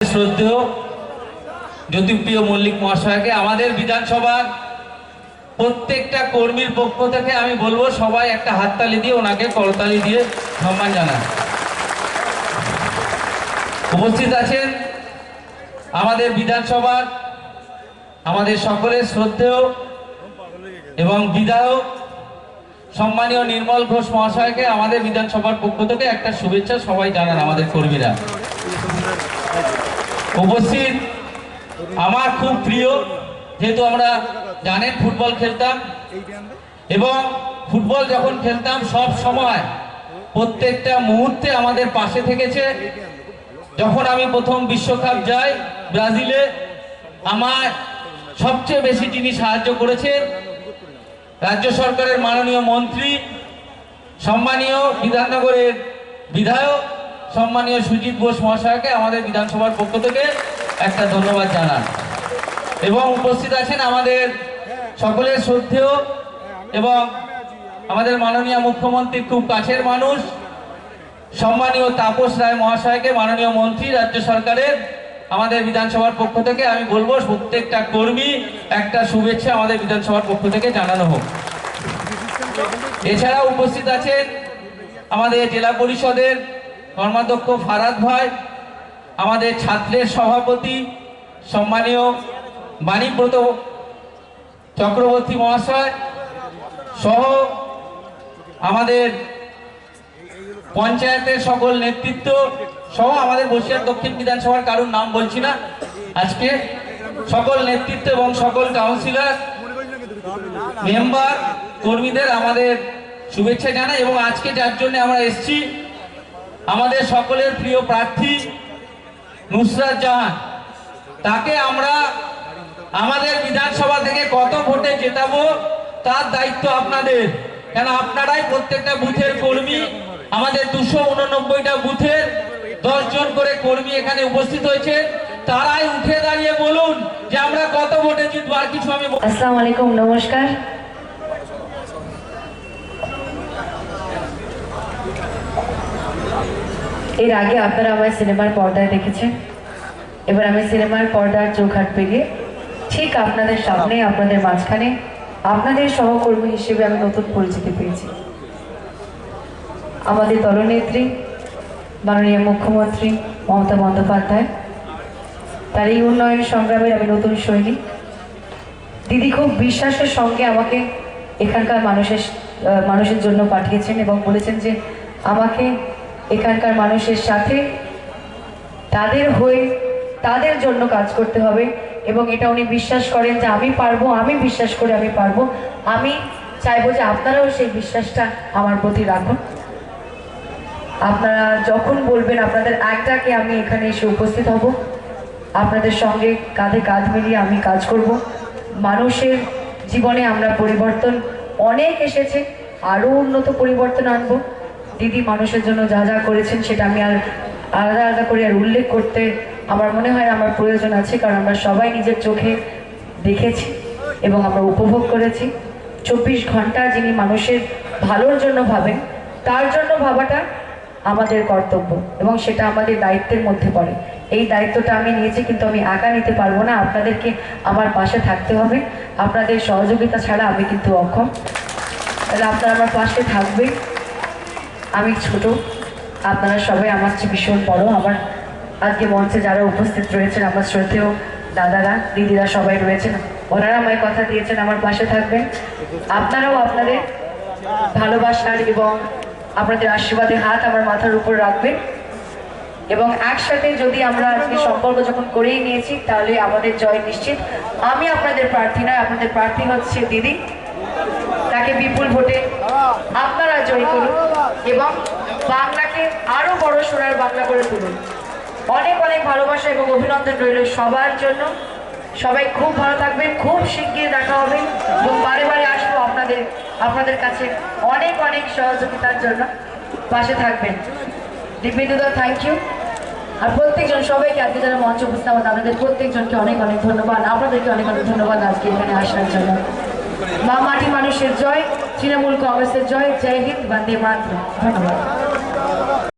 শ্রদ্ধেয় জ্যোতিপ্রিয় মল্লিক মহাশয়কে, আমাদের বিধানসভার প্রত্যেকটা কর্মীর পক্ষ থেকে আমি বলব, সবাই একটা হাততালি দিয়ে ওনাকে করতালি দিয়ে সম্মান জানান। উপস্থিত আছেন আমাদের বিধানসভার আমাদের সকলের শ্রদ্ধেয় এবং বিধায়ক সম্মানীয় নির্মল ঘোষ মহাশয়কে আমাদের বিধানসভার পক্ষ থেকে একটা শুভেচ্ছা সবাই জানান আমাদের কর্মীরা। উপস্থিত আমার খুব প্রিয়, যেহেতু আমরা জানেন ফুটবল খেলতাম, এবং ফুটবল যখন খেলতাম সব সময় প্রত্যেকটা মুহূর্তে আমাদের পাশে থেকেছে। যখন আমি প্রথম বিশ্বকাপ যাই ব্রাজিলে, আমার সবচেয়ে বেশি যিনি সাহায্য করেছেন। রাজ্য সরকারের মাননীয় মন্ত্রী, সম্মানীয় বিধাননগরের বিধায়ক সম্মানীয় সুজিত বোস মহাশয়কে আমাদের বিধানসভার পক্ষ থেকে একটা ধন্যবাদ জানান। এবং উপস্থিত আছেন আমাদের সকলের শ্রদ্ধেয় এবং আমাদের মাননীয় মুখ্যমন্ত্রীর খুব কাছের মানুষ, সম্মানীয় তাপস রায় মহাশয়কে, মাননীয় মন্ত্রী, রাজ্য সরকারের আমাদের বিধানসভার পক্ষ থেকে আমি বলব, প্রত্যেকটা কর্মী একটা শুভেচ্ছা আমাদের বিধানসভার পক্ষ থেকে জানানো হোক। এছাড়া উপস্থিত আছেন আমাদের জেলা পরিষদের কর্মাধ্যক্ষ ফারাদ ভাই, আমাদের ছাত্রের সভাপতি, সম্মানীয় বাণীব্রত চক্রবর্তী মহাশয় সহ আমাদের পঞ্চায়েতের সকল নেতৃত্ব সহ আমাদের বসিরহাট দক্ষিণ বিধানসভার কারোর নাম বলছি না। আজকে সকল নেতৃত্ব এবং সকল কাউন্সিলর, মেম্বার, কর্মীদের আমাদের শুভেচ্ছা জানাই এবং আজকে যার জন্য আমরা এসেছি আমাদের সকলের প্রিয় প্রার্থী নুসরাত জাহান। তাকে আমরা আমাদের বিধানসভা থেকে কত ভোটে জেতাবো তার দায়িত্ব আপনাদের। কেন আপনারাই প্রত্যেকটা বুথের কর্মী, আমাদের দুশো উননব্বইটা বুথের দশ জন করে কর্মী এখানে উপস্থিত হয়েছে। তারাই উঠে দাঁড়িয়ে বলুন যে আমরা কত ভোটে জিতবো আর কিছু আমি আসসালামু আলাইকুম, নমস্কার। এর আগে আপনারা আমার সিনেমার পর্দায় দেখেছেন। এবার আমি সিনেমার পর্দার চৌঘাট পেরিয়ে ঠিক আপনাদের সামনে, আপনাদের মাঝখানে, আপনাদের সহকর্মী হিসেবে আমি নতুন পরিচিতি পেয়েছি। আমাদের দলনেত্রী, মাননীয় মুখ্যমন্ত্রী মমতা বন্দ্যোপাধ্যায়, তার এই উন্নয়ন সংগ্রামের আমি নতুন সৈনিক। দিদি খুব বিশ্বাসের সঙ্গে আমাকে এখানকার মানুষের মানুষের জন্য পাঠিয়েছেন এবং বলেছেন যে আমাকে এখানকার মানুষের সাথে তাদের হয়ে তাদের জন্য কাজ করতে হবে এবং এটা উনি বিশ্বাস করেন যে আমি পারব, আমি বিশ্বাস করে আমি পারব। আমি চাইব যে আপনারাও সেই বিশ্বাসটা আমার প্রতি রাখুন। আপনারা যখন বলবেন আপনাদের একটাকে আমি এখানে এসে উপস্থিত হব। আপনাদের সঙ্গে কাঁধে কাঁধ মিলিয়ে আমি কাজ করব। মানুষের জীবনে আমরা পরিবর্তন অনেক এসেছে, আরও উন্নত পরিবর্তন আনব। দিদি মানুষের জন্য যা যা করেছেন সেটা আমি আর আলাদা আলাদা করে আর উল্লেখ করতে আমার মনে হয় আমার প্রয়োজন আছে, কারণ আমরা সবাই নিজের চোখে দেখেছি এবং আমরা উপভোগ করেছি। চব্বিশ ঘণ্টা যিনি মানুষের ভালোর জন্য ভাবেন, তার জন্য ভাবাটা আমাদের কর্তব্য এবং সেটা আমাদের দায়িত্বের মধ্যে পড়ে। এই দায়িত্বটা আমি নিয়েছি, কিন্তু আমি একা নিতে পারব না। আপনাদেরকে আমার পাশে থাকতে হবে। আপনাদের সহযোগিতা ছাড়া আমি কিন্তু অক্ষম। তাহলে আপনারা আমার পাশে থাকবেন। আমি ছোট, আপনারা সবাই আমার চেয়ে ভীষণ বড়। আমার আজকে মঞ্চে যারা উপস্থিত রয়েছেন, আমার শ্রদ্ধেয় দাদারা, দিদিরা সবাই রয়েছেন, ওনারা আমায় কথা দিয়েছেন, আমার পাশে থাকবেন। আপনারাও আপনাদের ভালোবাসার এবং আপনাদের আশীর্বাদের হাত আমার মাথার উপর রাখবেন। এবং একসাথে যদি আমরা আজকে সম্পর্ক যখন করেই নিয়েছি, তাহলে আমাদের জয় নিশ্চিত। আমি আপনাদের প্রার্থী নয়, আপনাদের প্রার্থী হচ্ছে দিদি। তাকে বিপুল ভোটে আপনারা জয়ী করুন এবং বাংলাকে আরও বড় সোনার বাংলা করে তুলুন। অনেক অনেক ভালোবাসা এবং অভিনন্দন রইল সবার জন্য। সবাই খুব ভালো থাকবেন, খুব শিগগির দেখা হবে এবং বারে বারে আসব আপনাদের আপনাদের কাছে অনেক অনেক সহযোগিতার জন্য। পাশে থাকবেন। দিব্যদা থ্যাংক ইউ আর প্রত্যেকজন সবাইকে আজকে যারা মঞ্চ আমাদের আপনাদের প্রত্যেকজনকে অনেক অনেক ধন্যবাদ। আপনাদেরকে অনেক অনেক ধন্যবাদ আজকে এখানে আসার জন্য। মা মাটি মানুষের জয় তৃণমূল কংগ্রেসের জয়। জয় হিন্দ বন্দে মাতরম। ধন্যবাদ।